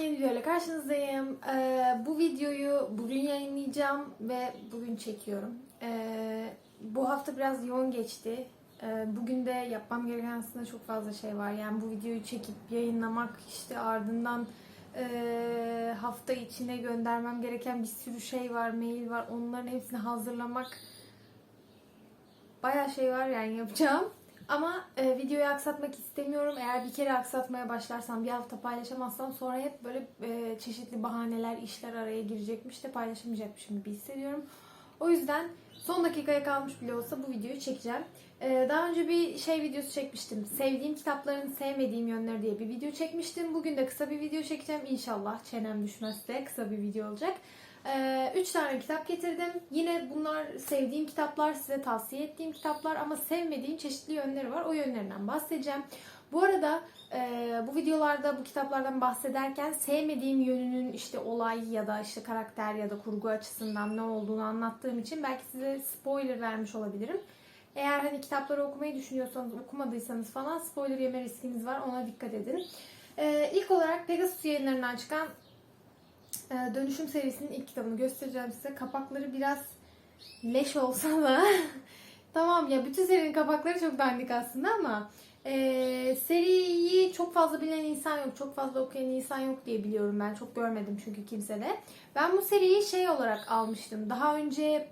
yeni videoyla karşınızdayım. Ee, bu videoyu bugün yayınlayacağım ve bugün çekiyorum. Ee, bu hafta biraz yoğun geçti. Ee, bugün de yapmam gereken aslında çok fazla şey var. Yani bu videoyu çekip yayınlamak, işte ardından e, hafta içine göndermem gereken bir sürü şey var, mail var. Onların hepsini hazırlamak bayağı şey var yani yapacağım. Ama e, videoyu aksatmak istemiyorum. Eğer bir kere aksatmaya başlarsam, bir hafta paylaşamazsam sonra hep böyle e, çeşitli bahaneler, işler araya girecekmiş de paylaşamayacakmışım gibi hissediyorum. O yüzden son dakikaya kalmış bile olsa bu videoyu çekeceğim. E, daha önce bir şey videosu çekmiştim. Sevdiğim kitapların sevmediğim yönleri diye bir video çekmiştim. Bugün de kısa bir video çekeceğim. İnşallah çenem düşmezse kısa bir video olacak. Ee, üç tane kitap getirdim. Yine bunlar sevdiğim kitaplar, size tavsiye ettiğim kitaplar ama sevmediğim çeşitli yönleri var. O yönlerinden bahsedeceğim. Bu arada e, bu videolarda bu kitaplardan bahsederken sevmediğim yönünün işte olay ya da işte karakter ya da kurgu açısından ne olduğunu anlattığım için belki size spoiler vermiş olabilirim. Eğer hani kitapları okumayı düşünüyorsanız, okumadıysanız falan spoiler yeme riskiniz var. Ona dikkat edin. Ee, ilk olarak Pegasus yayınlarından çıkan ee, Dönüşüm serisinin ilk kitabını göstereceğim size. Kapakları biraz leş olsa da tamam ya bütün serinin kapakları çok dandik aslında ama e, seriyi çok fazla bilen insan yok, çok fazla okuyan insan yok diye biliyorum ben. Çok görmedim çünkü kimsede. Ben bu seriyi şey olarak almıştım. Daha önce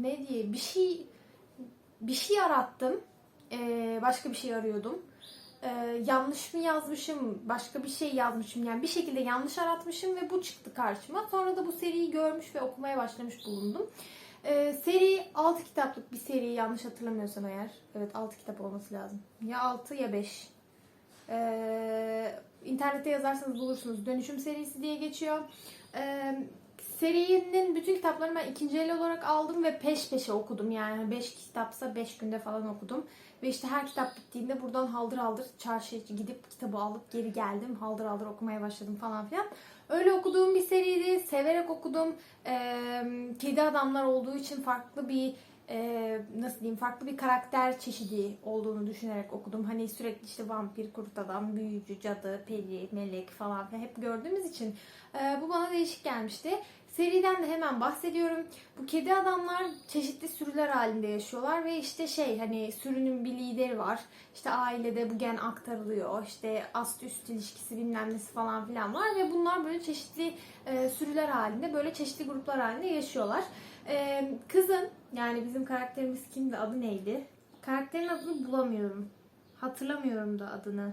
ne diye bir şey bir şey arattım. Ee, başka bir şey arıyordum ee, yanlış mı yazmışım, başka bir şey yazmışım. Yani bir şekilde yanlış aratmışım ve bu çıktı karşıma. Sonra da bu seriyi görmüş ve okumaya başlamış bulundum. Ee, seri 6 kitaplık bir seri yanlış hatırlamıyorsam eğer. Evet 6 kitap olması lazım. Ya 6 ya 5. Ee, internette yazarsanız bulursunuz. Dönüşüm serisi diye geçiyor. Ee, serinin bütün kitaplarını ben ikinci el olarak aldım ve peş peşe okudum. Yani 5 kitapsa 5 günde falan okudum. Ve işte her kitap bittiğinde buradan haldır haldır çarşıya gidip kitabı alıp geri geldim. Haldır haldır okumaya başladım falan filan. Öyle okuduğum bir seriydi. Severek okudum. Ee, kedi adamlar olduğu için farklı bir e, nasıl diyeyim farklı bir karakter çeşidi olduğunu düşünerek okudum. Hani sürekli işte vampir, kurt adam, büyücü, cadı, peri, melek falan hep gördüğümüz için e, bu bana değişik gelmişti. Seriden de hemen bahsediyorum. Bu kedi adamlar çeşitli sürüler halinde yaşıyorlar ve işte şey hani sürünün bir lideri var. İşte ailede bu gen aktarılıyor. İşte ast üst ilişkisi bilmem nesi falan filan var ve bunlar böyle çeşitli e, sürüler halinde böyle çeşitli gruplar halinde yaşıyorlar. E, kızın yani bizim karakterimiz kimdi adı neydi? Karakterin adını bulamıyorum. Hatırlamıyorum da adını.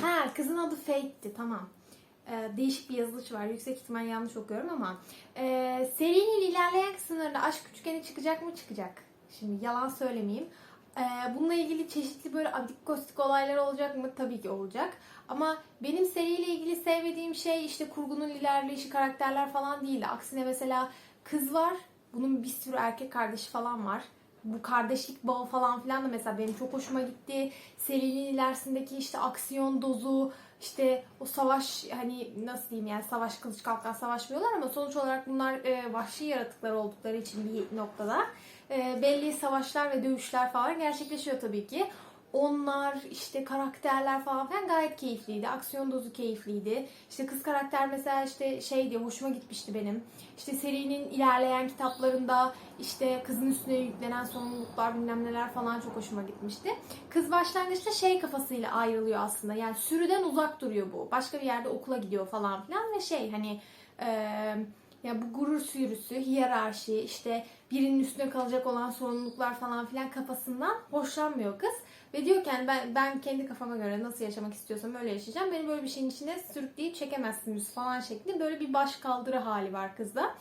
Ha kızın adı Fate'ti tamam e, değişik bir yazılış var. Yüksek ihtimal yanlış okuyorum ama e, serinin ilerleyen kısımlarında aşk üçgeni çıkacak mı? Çıkacak. Şimdi yalan söylemeyeyim. E, bununla ilgili çeşitli böyle adik kostik olaylar olacak mı? Tabii ki olacak. Ama benim seriyle ilgili sevmediğim şey işte kurgunun ilerleyişi, karakterler falan değil. Aksine mesela kız var. Bunun bir sürü erkek kardeşi falan var bu kardeşlik bağı falan filan da mesela benim çok hoşuma gitti. Serinin ilerisindeki işte aksiyon dozu, işte o savaş hani nasıl diyeyim yani savaş kılıç kalkan savaşmıyorlar ama sonuç olarak bunlar e, vahşi yaratıklar oldukları için bir noktada e, belli savaşlar ve dövüşler falan gerçekleşiyor tabii ki. Onlar işte karakterler falan filan gayet keyifliydi. Aksiyon dozu keyifliydi. İşte kız karakter mesela işte şey diye hoşuma gitmişti benim. İşte serinin ilerleyen kitaplarında işte kızın üstüne yüklenen sorumluluklar bilmem neler falan çok hoşuma gitmişti. Kız başlangıçta şey kafasıyla ayrılıyor aslında. Yani sürüden uzak duruyor bu. Başka bir yerde okula gidiyor falan filan ve şey hani e, ya bu gurur sürüsü, hiyerarşi, işte birinin üstüne kalacak olan sorumluluklar falan filan kafasından hoşlanmıyor kız. Ve diyor ki yani ben, ben kendi kafama göre nasıl yaşamak istiyorsam öyle yaşayacağım. Beni böyle bir şeyin içine sürükleyip çekemezsiniz falan şeklinde böyle bir baş kaldırı hali var kızda.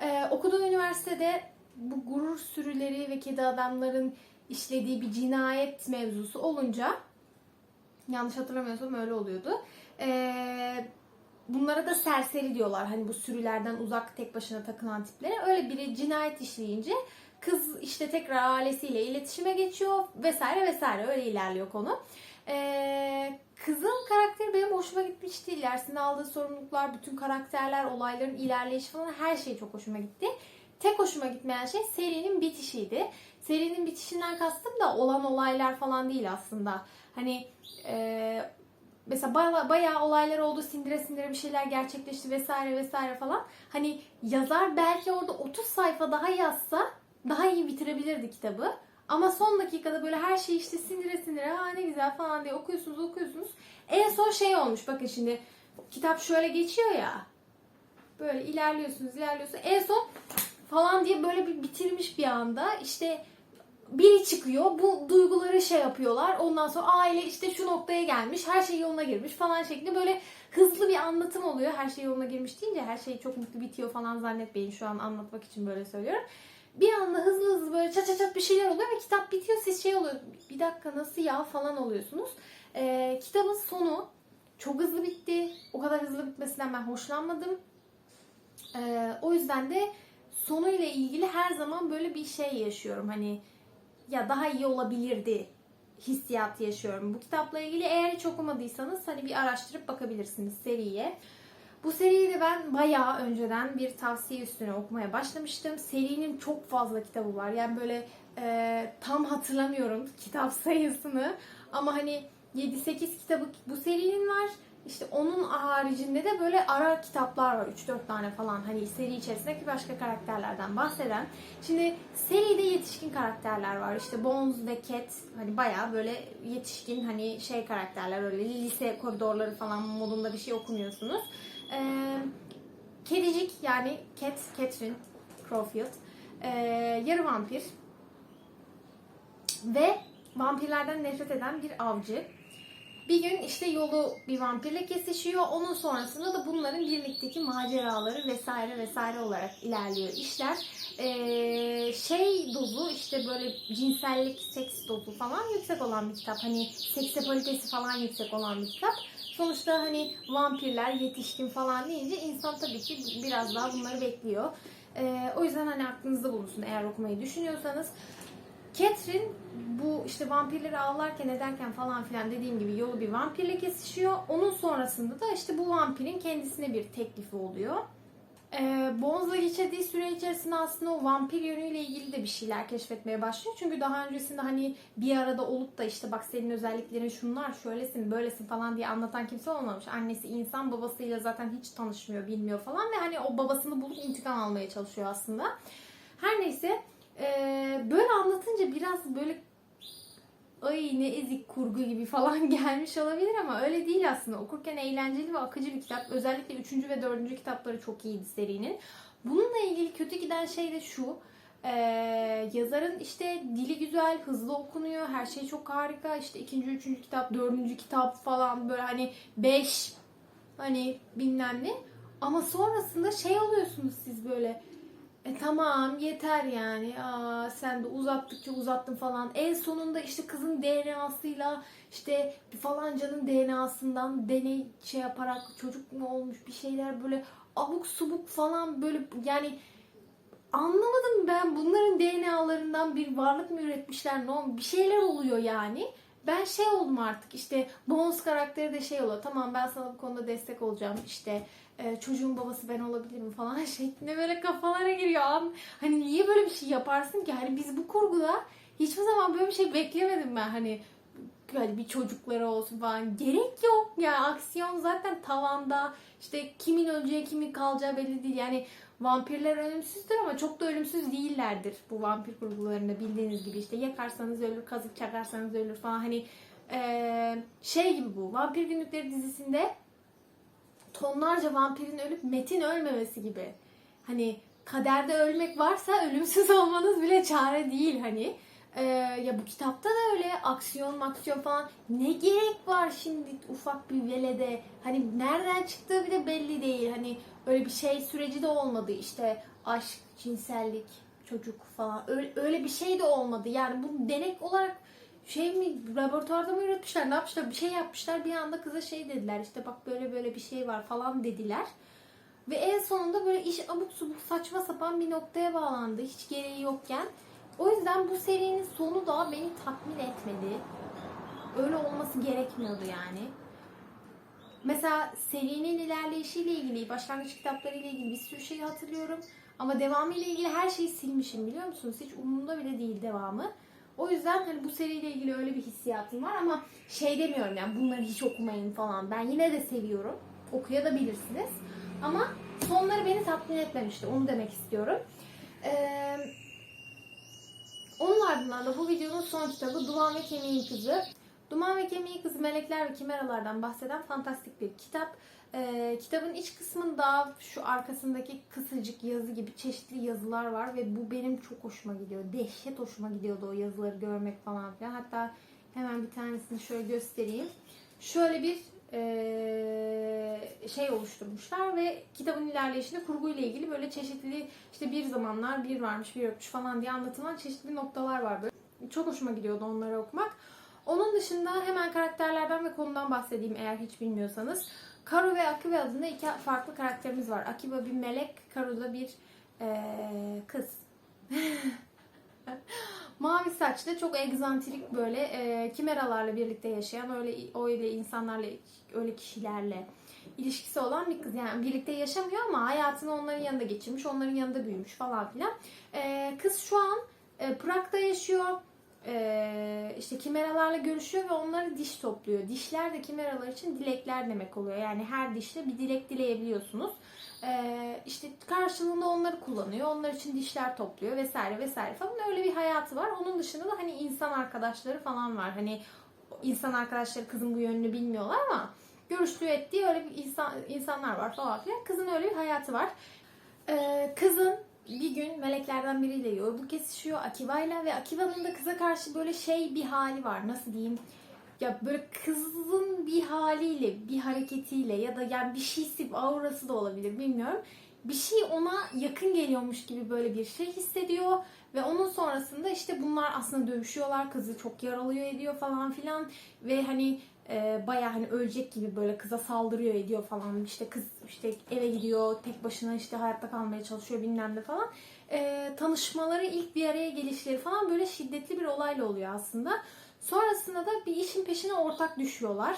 Ee, okuduğu üniversitede bu gurur sürüleri ve kedi adamların işlediği bir cinayet mevzusu olunca yanlış hatırlamıyorsam öyle oluyordu. Ee, bunlara da serseri diyorlar. Hani bu sürülerden uzak tek başına takılan tiplere. Öyle biri cinayet işleyince Kız işte tekrar ailesiyle iletişime geçiyor vesaire vesaire öyle ilerliyor konu. Ee, kızın karakteri benim hoşuma gitmişti. İlerisinde aldığı sorumluluklar, bütün karakterler, olayların ilerleyişi falan her şey çok hoşuma gitti. Tek hoşuma gitmeyen şey serinin bitişiydi. Serinin bitişinden kastım da olan olaylar falan değil aslında. Hani e, mesela baya- bayağı olaylar oldu, sindire sindire bir şeyler gerçekleşti vesaire vesaire falan. Hani yazar belki orada 30 sayfa daha yazsa daha iyi bitirebilirdi kitabı. Ama son dakikada böyle her şeyi işte sindire sindire ha ne güzel falan diye okuyorsunuz okuyorsunuz. En son şey olmuş bakın şimdi kitap şöyle geçiyor ya. Böyle ilerliyorsunuz ilerliyorsunuz. En son falan diye böyle bir bitirmiş bir anda. İşte biri çıkıyor. Bu duyguları şey yapıyorlar. Ondan sonra aile işte şu noktaya gelmiş. Her şey yoluna girmiş falan şeklinde böyle hızlı bir anlatım oluyor. Her şey yoluna girmiş deyince her şey çok mutlu bitiyor falan zannetmeyin. Şu an anlatmak için böyle söylüyorum. Bir anda hızlı hızlı böyle çat çat çat bir şeyler oluyor ve kitap bitiyor. Siz şey oluyor. Bir dakika nasıl ya falan oluyorsunuz. Ee, kitabın sonu çok hızlı bitti. O kadar hızlı bitmesinden ben hoşlanmadım. Ee, o yüzden de sonuyla ilgili her zaman böyle bir şey yaşıyorum. Hani ya daha iyi olabilirdi hissiyatı yaşıyorum bu kitapla ilgili. Eğer hiç okumadıysanız hani bir araştırıp bakabilirsiniz seriye. Bu seriyi de ben bayağı önceden bir tavsiye üstüne okumaya başlamıştım. Serinin çok fazla kitabı var. Yani böyle e, tam hatırlamıyorum kitap sayısını. Ama hani 7-8 kitabı bu serinin var. İşte onun haricinde de böyle ara kitaplar var. 3-4 tane falan hani seri içerisindeki başka karakterlerden bahseden. Şimdi seride yetişkin karakterler var. İşte Bones ve Cat hani bayağı böyle yetişkin hani şey karakterler öyle lise koridorları falan modunda bir şey okumuyorsunuz. Ee, kedicik yani Cat, Catherine Crowfield. Ee, yarı vampir. Ve vampirlerden nefret eden bir avcı. Bir gün işte yolu bir vampirle kesişiyor. Onun sonrasında da bunların birlikteki maceraları vesaire vesaire olarak ilerliyor işler. Ee, şey dozu işte böyle cinsellik, seks dozu falan yüksek olan bir kitap. Hani seksapalitesi falan yüksek olan bir kitap. Sonuçta hani vampirler, yetişkin falan deyince insan tabii ki biraz daha bunları bekliyor. Ee, o yüzden hani aklınızda bulunsun eğer okumayı düşünüyorsanız. Catherine bu işte vampirleri avlarken ederken falan filan dediğim gibi yolu bir vampirle kesişiyor. Onun sonrasında da işte bu vampirin kendisine bir teklifi oluyor. Ee, Bones'la geçirdiği süre içerisinde aslında o vampir yönüyle ilgili de bir şeyler keşfetmeye başlıyor. Çünkü daha öncesinde hani bir arada olup da işte bak senin özelliklerin şunlar, şöylesin, böylesin falan diye anlatan kimse olmamış. Annesi insan, babasıyla zaten hiç tanışmıyor, bilmiyor falan ve hani o babasını bulup intikam almaya çalışıyor aslında. Her neyse ee, böyle anlatınca biraz böyle ay ne ezik kurgu gibi falan gelmiş olabilir ama öyle değil aslında. Okurken eğlenceli ve akıcı bir kitap. Özellikle 3. ve 4. kitapları çok iyiydi serinin. Bununla ilgili kötü giden şey de şu. Ee, yazarın işte dili güzel, hızlı okunuyor. Her şey çok harika. İşte ikinci, üçüncü kitap, dördüncü kitap falan böyle hani beş hani bilmem ne. Ama sonrasında şey oluyorsunuz siz böyle e tamam yeter yani. Aa, sen de uzattıkça uzattın falan. En sonunda işte kızın DNA'sıyla işte falancanın DNA'sından deney şey yaparak çocuk mu olmuş bir şeyler böyle abuk subuk falan böyle yani anlamadım ben bunların DNA'larından bir varlık mı üretmişler ne olmuş bir şeyler oluyor yani. Ben şey oldum artık işte Bones karakteri de şey oluyor. Tamam ben sana bu konuda destek olacağım işte e, çocuğun babası ben olabilirim falan şeklinde böyle kafalara giriyor. An- Hani niye böyle bir şey yaparsın ki? Hani biz bu kurguda hiçbir zaman böyle bir şey beklemedim ben. Hani hani bir çocukları olsun falan. Gerek yok ya. Aksiyon zaten tavanda. İşte kimin öleceği kimin kalacağı belli değil. Yani vampirler ölümsüzdür ama çok da ölümsüz değillerdir bu vampir kurgularında bildiğiniz gibi işte yakarsanız ölür, kazık çakarsanız ölür falan hani eee, şey gibi bu Vampir Günlükleri dizisinde tonlarca vampirin ölüp Metin ölmemesi gibi. Hani kaderde ölmek varsa ölümsüz olmanız bile çare değil hani. Ee, ya bu kitapta da öyle aksiyon maksiyon falan. Ne gerek var şimdi ufak bir velede? Hani nereden çıktığı bile belli değil. Hani öyle bir şey süreci de olmadı. İşte aşk cinsellik çocuk falan. Öyle, öyle bir şey de olmadı. Yani bu denek olarak şey mi laboratuvarda mı üretmişler ne yapmışlar bir şey yapmışlar bir anda kıza şey dediler işte bak böyle böyle bir şey var falan dediler. Ve en sonunda böyle iş abuk subuk saçma sapan bir noktaya bağlandı hiç gereği yokken. O yüzden bu serinin sonu da beni tatmin etmedi. Öyle olması gerekmiyordu yani. Mesela serinin ilerleyişiyle ilgili, başlangıç kitapları ile ilgili bir sürü şey hatırlıyorum. Ama devamı ile ilgili her şeyi silmişim biliyor musunuz? Hiç umurumda bile değil devamı. O yüzden hani bu seriyle ilgili öyle bir hissiyatım var ama şey demiyorum yani bunları hiç okumayın falan. Ben yine de seviyorum. Okuyabilirsiniz. Ama sonları beni tatmin etmemişti. Onu demek istiyorum. Ee, onun ardından da bu videonun son kitabı Duman ve Kemiğin Kızı. Duman ve Kemiğin Kızı Melekler ve Kimeralardan bahseden fantastik bir kitap. Ee, kitabın iç kısmında şu arkasındaki kısacık yazı gibi çeşitli yazılar var ve bu benim çok hoşuma gidiyor. Dehşet hoşuma gidiyordu o yazıları görmek falan filan. Hatta hemen bir tanesini şöyle göstereyim. Şöyle bir ee, şey oluşturmuşlar ve kitabın ilerleyişinde kurguyla ilgili böyle çeşitli işte bir zamanlar bir varmış bir yokmuş falan diye anlatılan çeşitli noktalar var böyle. Çok hoşuma gidiyordu onları okumak. Onun dışında hemen karakterlerden ve konudan bahsedeyim eğer hiç bilmiyorsanız. Karu ve Akiba adında iki farklı karakterimiz var. Akiba bir melek, Karu da bir ee, kız. Mavi saçlı, çok egzantrik böyle e, kimeralarla birlikte yaşayan öyle öyle insanlarla öyle kişilerle ilişkisi olan bir kız. Yani birlikte yaşamıyor ama hayatını onların yanında geçirmiş, onların yanında büyümüş falan filan. E, kız şu an e, Prag'da yaşıyor. E, işte kimeralarla görüşüyor ve onları diş topluyor. Dişler de kimeralar için dilekler demek oluyor. Yani her dişle bir dilek dileyebiliyorsunuz. Ee, işte karşılığında onları kullanıyor. Onlar için dişler topluyor vesaire vesaire falan. Öyle bir hayatı var. Onun dışında da hani insan arkadaşları falan var. Hani insan arkadaşları kızın bu yönünü bilmiyorlar ama görüştüğü ettiği öyle bir insan insanlar var falan filan. Kızın öyle bir hayatı var. Ee, kızın bir gün meleklerden biriyle yolu kesişiyor Akiba'yla ve Akiba'nın da kıza karşı böyle şey bir hali var. Nasıl diyeyim? ya böyle kızın bir haliyle, bir hareketiyle ya da yani bir şeysi, aurası da olabilir bilmiyorum. Bir şey ona yakın geliyormuş gibi böyle bir şey hissediyor ve onun sonrasında işte bunlar aslında dövüşüyorlar. Kızı çok yaralıyor ediyor falan filan ve hani e, baya hani ölecek gibi böyle kıza saldırıyor ediyor falan. İşte kız işte eve gidiyor tek başına işte hayatta kalmaya çalışıyor bilmem ne falan. E, tanışmaları ilk bir araya gelişleri falan böyle şiddetli bir olayla oluyor aslında. Sonrasında da bir işin peşine ortak düşüyorlar.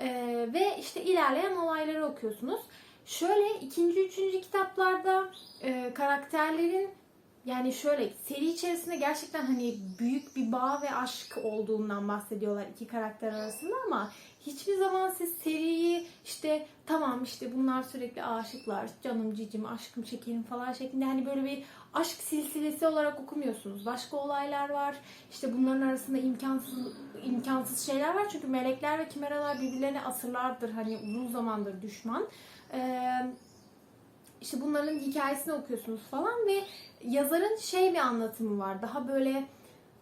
Ee, ve işte ilerleyen olayları okuyorsunuz. Şöyle ikinci, üçüncü kitaplarda e, karakterlerin yani şöyle seri içerisinde gerçekten hani büyük bir bağ ve aşk olduğundan bahsediyorlar iki karakter arasında ama hiçbir zaman siz seriyi işte tamam işte bunlar sürekli aşıklar, canım cicim, aşkım şekerim falan şeklinde hani böyle bir aşk silsilesi olarak okumuyorsunuz. Başka olaylar var. İşte bunların arasında imkansız imkansız şeyler var. Çünkü melekler ve kimeralar birbirlerine asırlardır hani uzun zamandır düşman. Ee, işte bunların hikayesini okuyorsunuz falan ve yazarın şey bir anlatımı var. Daha böyle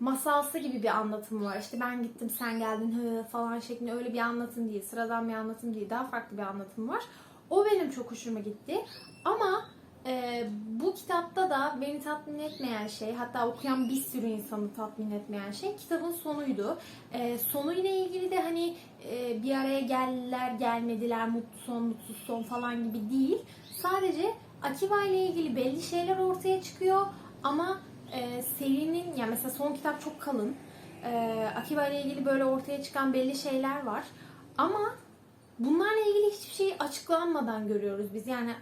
masalsı gibi bir anlatımı var. İşte ben gittim sen geldin falan şeklinde öyle bir anlatım değil. Sıradan bir anlatım değil. Daha farklı bir anlatım var. O benim çok hoşuma gitti. Ama e, bu kitapta da beni tatmin etmeyen şey, hatta okuyan bir sürü insanı tatmin etmeyen şey kitabın sonuydu. E, sonuyla ilgili de hani e, bir araya geldiler, gelmediler, mutlu son, mutsuz son falan gibi değil. Sadece Akiva ile ilgili belli şeyler ortaya çıkıyor ama e, serinin, yani mesela son kitap çok kalın. E, Akiva ile ilgili böyle ortaya çıkan belli şeyler var. Ama bunlarla ilgili hiçbir şey açıklanmadan görüyoruz biz. Yani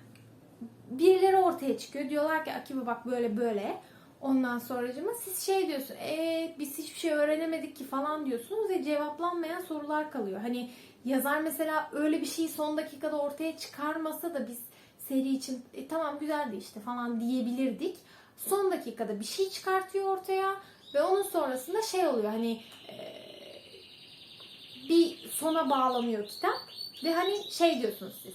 birileri ortaya çıkıyor. Diyorlar ki Akiba bak böyle böyle. Ondan sonracıma siz şey diyorsun. E biz hiçbir şey öğrenemedik ki falan diyorsunuz ve cevaplanmayan sorular kalıyor. Hani yazar mesela öyle bir şeyi son dakikada ortaya çıkarmasa da biz seri için e, tamam güzeldi işte falan diyebilirdik. Son dakikada bir şey çıkartıyor ortaya ve onun sonrasında şey oluyor hani e, bir sona bağlanıyor kitap ve hani şey diyorsunuz siz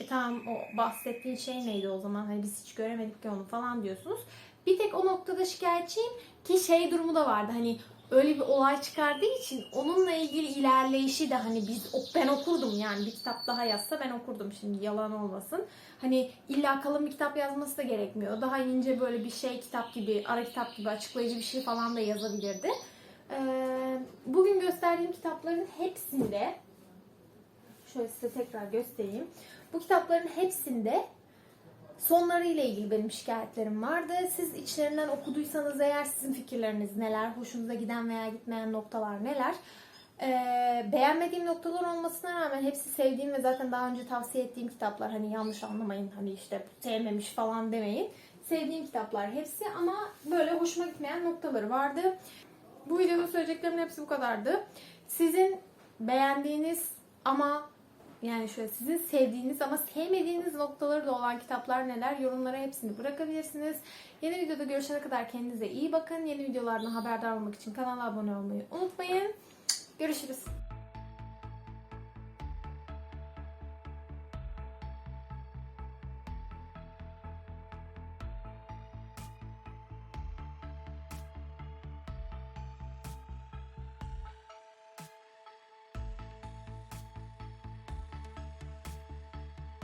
e tamam o bahsettiğin şey neydi o zaman hani biz hiç göremedik ki onu falan diyorsunuz. Bir tek o noktada şikayetçiyim ki şey durumu da vardı hani öyle bir olay çıkardığı için onunla ilgili ilerleyişi de hani biz ben okurdum yani bir kitap daha yazsa ben okurdum şimdi yalan olmasın. Hani illa kalın bir kitap yazması da gerekmiyor. Daha ince böyle bir şey kitap gibi, ara kitap gibi açıklayıcı bir şey falan da yazabilirdi. Ee, bugün gösterdiğim kitapların hepsinde şöyle size tekrar göstereyim. Bu kitapların hepsinde sonları ile ilgili benim şikayetlerim vardı. Siz içlerinden okuduysanız eğer sizin fikirleriniz neler, hoşunuza giden veya gitmeyen noktalar neler? Ee, beğenmediğim noktalar olmasına rağmen hepsi sevdiğim ve zaten daha önce tavsiye ettiğim kitaplar. Hani yanlış anlamayın hani işte sevmemiş falan demeyin. Sevdiğim kitaplar hepsi ama böyle hoşuma gitmeyen noktaları vardı. Bu videoda söyleyeceklerimin hepsi bu kadardı. Sizin beğendiğiniz ama yani şöyle sizin sevdiğiniz ama sevmediğiniz noktaları da olan kitaplar neler? Yorumlara hepsini bırakabilirsiniz. Yeni videoda görüşene kadar kendinize iyi bakın. Yeni videolardan haberdar olmak için kanala abone olmayı unutmayın. Görüşürüz.